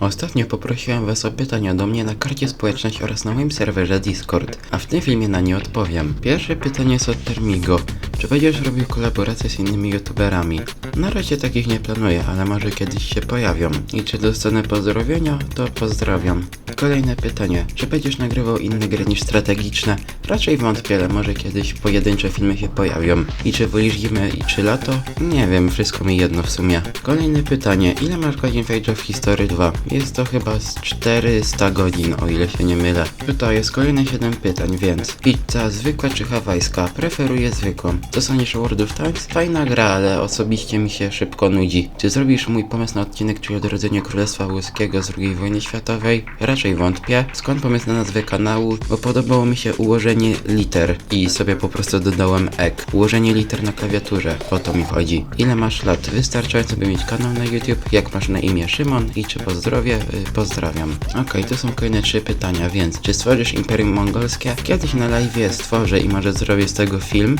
Ostatnio poprosiłem was o pytania do mnie na karcie społeczność oraz na moim serwerze Discord, a w tym filmie na nie odpowiem. Pierwsze pytanie jest od Termigo. Czy będziesz robił kolaboracje z innymi youtuberami? Na razie takich nie planuję, ale może kiedyś się pojawią. I czy dostanę pozdrowienia? To pozdrawiam. Kolejne pytanie. Czy będziesz nagrywał inne gry niż strategiczne? Raczej wątpię, ale może kiedyś pojedyncze filmy się pojawią. I czy wolisz zimę i czy lato? Nie wiem, wszystko mi jedno w sumie. Kolejne pytanie. Ile masz godzin w Age of History 2? Jest to chyba z 400 godzin, o ile się nie mylę. Tutaj jest kolejne 7 pytań, więc pizza zwykła czy hawajska? Preferuję zwykłą. Co sądzisz o World of Tanks? Fajna gra, ale osobiście mi się szybko nudzi. Czy zrobisz mój pomysł na odcinek, czyli odrodzenie Królestwa Włoskiego z II wojny światowej? Raczej wątpię. Skąd pomysł na nazwę kanału? Bo podobało mi się ułożenie liter i sobie po prostu dodałem ek. Ułożenie liter na klawiaturze, o to mi chodzi. Ile masz lat? Wystarczająco by mieć kanał na YouTube. Jak masz na imię Szymon i czy pozdrowie? Y, pozdrawiam. Okej, to są kolejne trzy pytania, więc czy stworzysz Imperium Mongolskie? Kiedyś na live stworzę i może zrobię z tego film.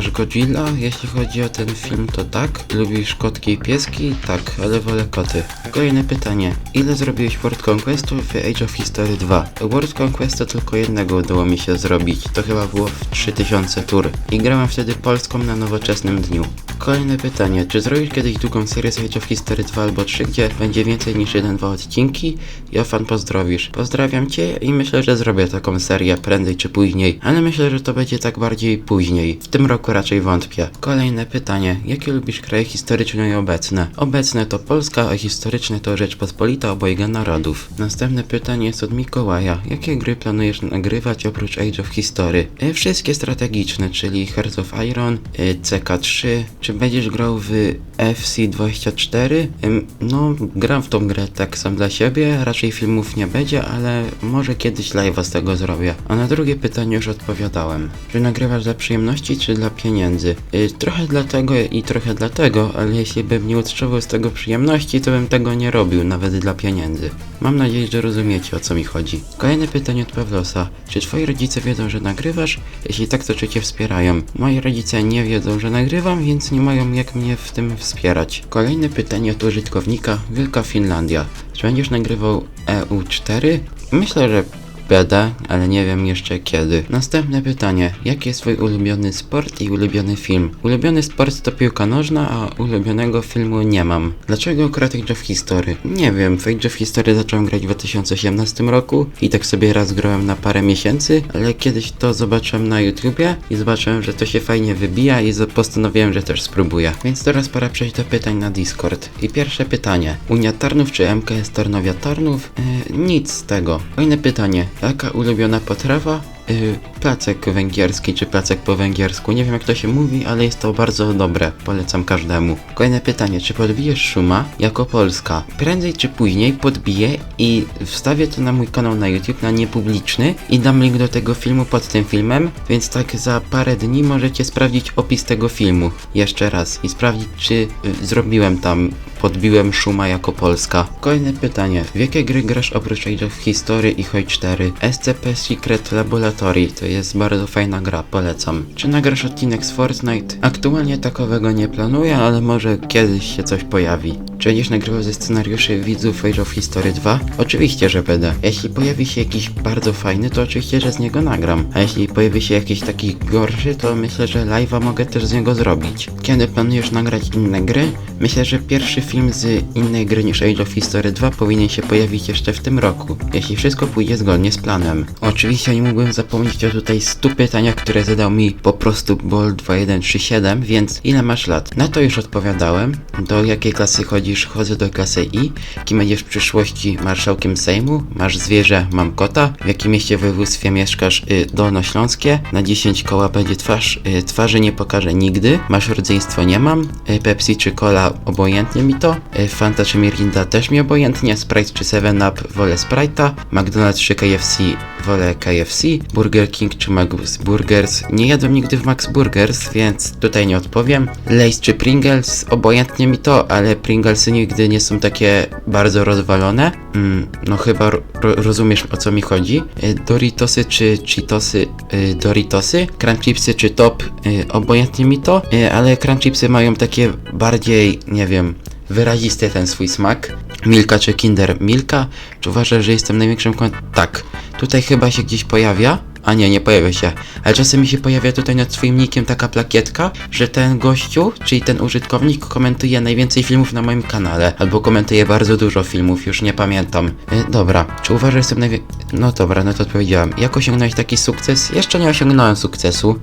Znasz Godzilla? Jeśli chodzi o ten film, to tak. Lubisz kotki i pieski? Tak, ale wolę koty. Kolejne pytanie. Ile zrobiłeś World Conquestu w Age of History 2? World Conquesta tylko jednego udało mi się zrobić. To chyba było w 3000 tur. I grałem wtedy Polską na nowoczesnym dniu. Kolejne pytanie. Czy zrobisz kiedyś długą serię Age of History 2 albo 3, gdzie będzie więcej niż jeden, dwa odcinki? Jofan pozdrowisz. Pozdrawiam cię i myślę, że zrobię taką serię prędzej czy później, ale myślę, że to będzie tak bardziej później. W tym roku raczej wątpię. Kolejne pytanie. Jakie lubisz kraje historyczne i obecne? Obecne to Polska, a historyczne to Rzeczpospolita obojga narodów. Następne pytanie jest od Mikołaja. Jakie gry planujesz nagrywać oprócz Age of History? E, wszystkie strategiczne, czyli Hearts of Iron, e, CK3. Czy będziesz grał w FC24? Ym, no, gram w tą grę tak sam dla siebie, raczej filmów nie będzie, ale może kiedyś live'a z tego zrobię. A na drugie pytanie już odpowiadałem. Czy nagrywasz dla przyjemności, czy dla pieniędzy? Y, trochę dlatego i trochę dlatego, ale jeśli bym nie utrzymywał z tego przyjemności, to bym tego nie robił, nawet dla pieniędzy. Mam nadzieję, że rozumiecie o co mi chodzi. Kolejne pytanie od Pawlosa. Czy twoi rodzice wiedzą, że nagrywasz? Jeśli tak, to czy cię wspierają? Moi rodzice nie wiedzą, że nagrywam, więc nie mają jak mnie w tym wspierać. Kolejne pytanie od użytkownika Wielka Finlandia. Czy będziesz nagrywał EU4? Myślę, że będę, ale nie wiem jeszcze kiedy. Następne pytanie. Jaki jest twój ulubiony sport i ulubiony film? Ulubiony sport to piłka nożna, a ulubionego filmu nie mam. Dlaczego akurat Age of History? Nie wiem, w Age of History zacząłem grać w 2018 roku i tak sobie raz grałem na parę miesięcy, ale kiedyś to zobaczyłem na YouTubie i zobaczyłem, że to się fajnie wybija i postanowiłem, że też spróbuję. Więc teraz pora przejść do pytań na Discord. I pierwsze pytanie. Unia Tarnów czy MKS Tarnowia Tarnów? Yy, nic z tego. Kolejne pytanie. Jaka ulubiona potrawa? Yy, placek węgierski czy placek po węgiersku. Nie wiem jak to się mówi, ale jest to bardzo dobre. Polecam każdemu. Kolejne pytanie. Czy podbijesz Szuma jako Polska? Prędzej czy później podbiję i wstawię to na mój kanał na YouTube na niepubliczny i dam link do tego filmu pod tym filmem, więc tak za parę dni możecie sprawdzić opis tego filmu jeszcze raz i sprawdzić czy y, zrobiłem tam podbiłem Szuma jako Polska. Kolejne pytanie. W jakie gry grasz oprócz Age of History i Hoi 4? SCP Secret Laboratory to jest bardzo fajna gra, polecam. Czy nagrasz odcinek z Fortnite? Aktualnie takowego nie planuję, ale może kiedyś się coś pojawi. Czy będziesz nagrywał ze scenariuszy widzów Age of History 2? Oczywiście, że będę. Jeśli pojawi się jakiś bardzo fajny, to oczywiście, że z niego nagram. A jeśli pojawi się jakiś taki gorszy, to myślę, że live'a mogę też z niego zrobić. Kiedy planujesz nagrać inne gry? Myślę, że pierwszy film z innej gry niż Age of History 2 powinien się pojawić jeszcze w tym roku, jeśli wszystko pójdzie zgodnie z planem. Oczywiście nie mógłbym zapomnieć o tutaj 100 pytaniach, które zadał mi po prostu Ball2137, więc ile masz lat? Na to już odpowiadałem. Do jakiej klasy chodzisz? Chodzę do klasy I. Kim będziesz w przyszłości marszałkiem Sejmu? Masz zwierzę? Mam kota. W jakim mieście w województwie mieszkasz? Y, Dolnośląskie. Na 10 koła będzie twarz. Y, twarzy nie pokażę nigdy. Masz rodzeństwo? Nie mam. Y, Pepsi czy Cola? Obojętnie mi to. Y, Fanta czy Mirinda? Też mi obojętnie. Sprite czy 7-Up? Wolę Sprite'a. McDonald's czy KFC? Wolę KFC. Burger King czy Max Burgers? Nie jadłem nigdy w Max Burgers, więc tutaj nie odpowiem. Lay's czy Pringles? Obojętnie mi to, ale Pringlesy nigdy nie są takie bardzo rozwalone. Mm, no chyba ro rozumiesz o co mi chodzi. Y, Doritosy czy Cheetosy? Y, Doritosy? Crunch Chipsy czy Top? Y, obojętnie mi to, ale Crunch Chipsy mają takie bardziej, nie wiem, wyrazisty ten swój smak. Milka czy Kinder Milka? Czy uważasz, że jestem największym kon... Tak. Tutaj chyba się gdzieś pojawia. A nie, nie pojawia się. Ale czasem mi się pojawia tutaj nad swoim nickiem taka plakietka, że ten gościu, czyli ten użytkownik komentuje najwięcej filmów na moim kanale. Albo komentuje bardzo dużo filmów, już nie pamiętam. Y, dobra, czy uważasz, że jestem. No dobra, no to odpowiedziałem. Jak osiągnąć taki sukces? Jeszcze nie osiągnąłem sukcesu.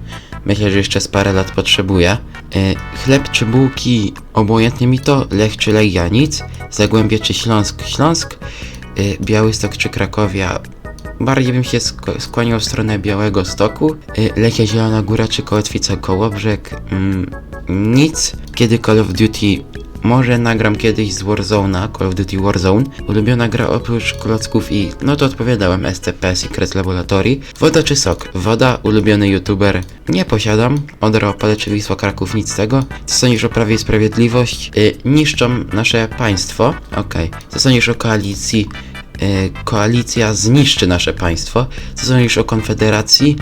Myślę, że jeszcze z parę lat potrzebuję. Y, chleb czy bułki, obojętnie mi to, Lech czy Legianic, Zagłębie czy Śląsk, Śląsk, y, Białystok czy Krakowia, Bardziej bym się sk- skłaniał w stronę Białego Stoku. Y, Lechia Zielona Góra czy Kołotwica Kołobrzeg. Mm, nic. Kiedy Call of Duty. Może nagram kiedyś z Warzone'a, Call of Duty Warzone. Ulubiona gra oprócz klocków i... No to odpowiadałem, STP, Secret Laboratory. Woda czy sok? Woda, ulubiony youtuber. Nie posiadam. Odra Opale czy Wisła Kraków, nic z tego. Co sądzisz o Prawie i Sprawiedliwość? Y, niszczą nasze państwo. Okej. Co sądzisz o koalicji? Y, koalicja zniszczy nasze państwo. Co sądzisz o Konfederacji?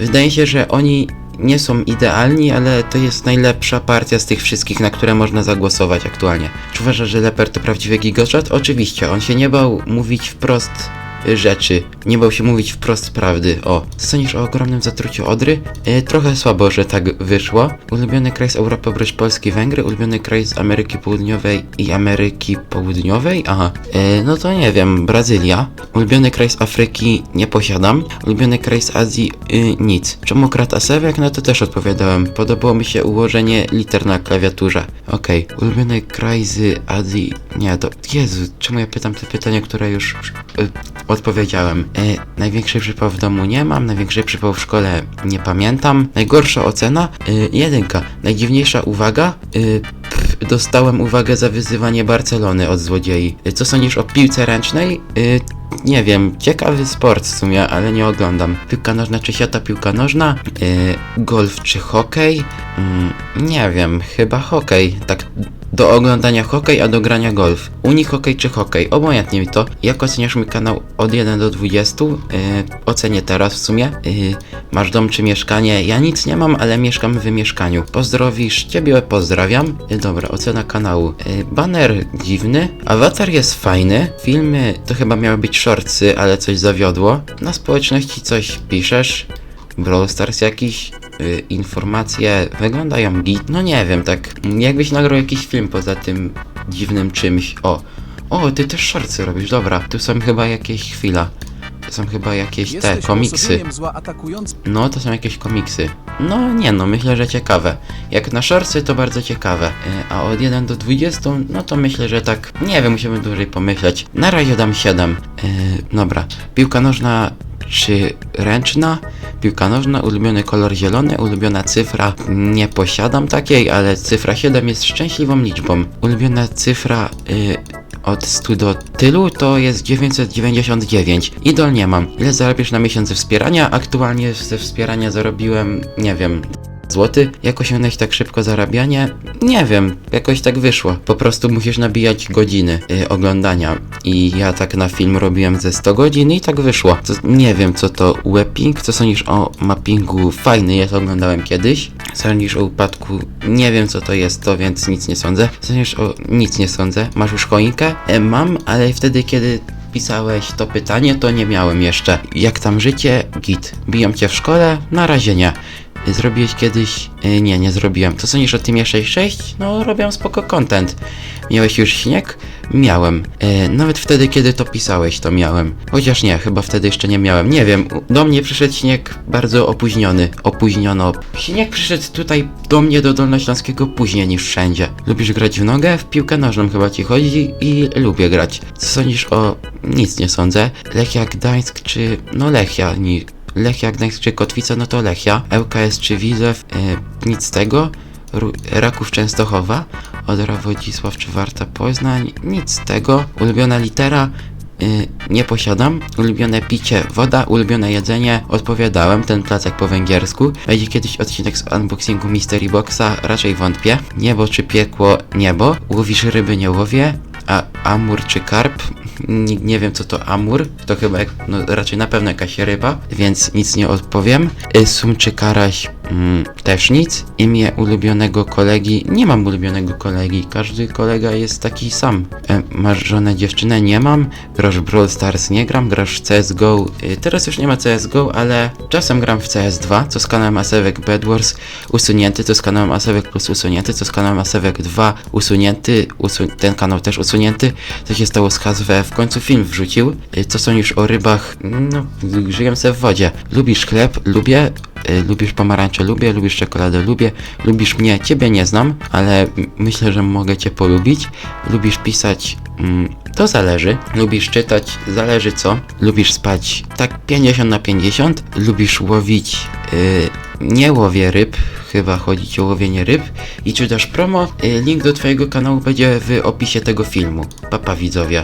Wydaje się, że oni nie są idealni, ale to jest najlepsza partia z tych wszystkich, na które można zagłosować aktualnie. Czy uważasz, że Leper to prawdziwy gigoczat? Oczywiście, on się nie bał mówić wprost rzeczy. Nie bał się mówić wprost prawdy. O, co sądzisz o ogromnym zatruciu Odry? Y, trochę słabo, że tak wyszło. Ulubiony kraj z Europy oprócz Polski, Węgry. Ulubiony kraj z Ameryki Południowej i Ameryki Południowej? Aha, y, no to nie wiem, Brazylia. Ulubiony kraj z Afryki nie posiadam. Ulubiony kraj z Azji y, nic. Czemu krat Asewek? No to też odpowiadałem. Podobało mi się ułożenie liter na klawiaturze. Okej, ulubiony kraj z Azji. Nie, to. Jezu, czemu ja pytam te pytania, które już y, odpowiedziałem? E, największy przypał w domu nie mam, największy przypał w szkole nie pamiętam. Najgorsza ocena? Y, jedynka. Najdziwniejsza uwaga? Y, pff, dostałem uwagę za wyzywanie Barcelony od złodziei. Y, co sądzisz o piłce ręcznej? Y, nie wiem, ciekawy sport w sumie, ale nie oglądam. Piłka nożna czy siata piłka nożna? Yy, golf czy hokej? Mm, nie wiem, chyba hokej. Tak do oglądania hokej, a do grania golf. Uni hokej czy hokej? Obojętnie mi to. Jak oceniasz mój kanał od 1 do 20? Yy, ocenię teraz w sumie. Yy, masz dom czy mieszkanie? Ja nic nie mam, ale mieszkam w mieszkaniu. Pozdrowisz? Ciebie pozdrawiam. Yy, dobra, ocena kanału. Yy, banner dziwny. Awatar jest fajny. Filmy to chyba miały być shortsy, ale coś zawiodło. Na społeczności coś piszesz. Brawl Stars jakiś, y, informacje wyglądają git. No nie wiem, tak jakbyś nagrał jakiś film poza tym dziwnym czymś. O, o, ty też shortsy robisz, dobra. Tu są chyba jakieś chwila. To są chyba jakieś te komiksy. No, to są jakieś komiksy. No, nie no, myślę, że ciekawe. Jak na shortsy, to bardzo ciekawe. Y, A od 1 do 20, no to myślę, że tak, nie wiem, musimy dłużej pomyśleć. Na razie dam 7. Yy, dobra. Piłka nożna czy ręczna? Piłka nożna, ulubiony kolor zielony, ulubiona cyfra. Nie posiadam takiej, ale cyfra 7 jest szczęśliwą liczbą. Ulubiona cyfra y, od 100 do tylu to jest 999. Idol nie mam. Ile zarabiasz na miesiąc ze wspierania? Aktualnie ze wspierania zarobiłem, nie wiem, złoty. Jak osiągnąć tak szybko zarabianie? Nie wiem, jakoś tak wyszło. Po prostu musisz nabijać godziny y, oglądania. I ja tak na film robiłem ze 100 godzin i tak wyszło. To, nie wiem co to webbing, co sądzisz o mappingu? Fajny jest, oglądałem kiedyś. Sądzisz o upadku? Nie wiem co to jest to, więc nic nie sądzę. Sądzisz o... nic nie sądzę. Masz już choinkę? E, mam, ale wtedy kiedy pisałeś to pytanie, to nie miałem jeszcze. Jak tam życie? Git. Biją cię w szkole? Na razie nie. Zrobiłeś kiedyś? Y, Nie, nie zrobiłem. Co sądzisz o tym 66? No, robię spoko content. Miałeś już śnieg? Miałem. Y, Nawet wtedy, kiedy to pisałeś, to miałem. Chociaż nie, chyba wtedy jeszcze nie miałem. Nie wiem, do mnie przyszedł śnieg bardzo opóźniony. Opóźniono. Śnieg przyszedł tutaj do mnie, do Dolnośląskiego później niż wszędzie. Lubisz grać w nogę? W piłkę nożną chyba ci chodzi i lubię grać. Co sądzisz o... Nic nie sądzę. Lechia Gdańsk czy... No Lechia, ni... Lechia Gdańsk czy Kotwica, no to Lechia. ŁKS czy Widzew, e, nic z tego. Ru- Raków Częstochowa, Odra Wodzisław czy Warta Poznań, nic z tego. Ulubiona litera, y, nie posiadam. Ulubione picie, woda, ulubione jedzenie, odpowiadałem, ten placek po węgiersku. Będzie kiedyś odcinek z unboxingu Mystery Boxa, raczej wątpię. Niebo czy piekło, niebo. Łowisz ryby, nie łowię. A amur czy karp? Nie, nie wiem co to amur, to chyba no raczej na pewno jakaś ryba, więc nic nie odpowiem. Y, Sum czy karaś? Mm, też nic. Imię ulubionego kolegi. Nie mam ulubionego kolegi. Każdy kolega jest taki sam. E, masz żonę, dziewczynę? Nie mam. Grasz Brawl Stars? Nie gram. Grasz CSGO? Y, teraz już nie ma CSGO, ale czasem gram w CS2, co z kanałem Asewek Bad Wars usunięty, co z kanałem Asewek Plus usunięty, co z kanałem Asewek 2 usunięty, usu ten kanał też usunięty. Co się stało z HSW? W końcu film wrzucił. Y, co sądzisz o rybach? No, żyję sobie w wodzie. Lubisz chleb? Lubię. Y, lubisz pomarańcze? Lubię. Lubisz czekoladę? Lubię. Lubisz mnie? Ciebie nie znam, ale myślę, że mogę cię polubić. Lubisz pisać? Mm, to zależy. Lubisz czytać? Zależy co. Lubisz spać? Tak 50 na 50. Lubisz łowić? Y, nie łowię ryb. Chyba chodzi o łowienie ryb. I czytasz promo? Y, link do twojego kanału będzie w opisie tego filmu. Papa widzowie.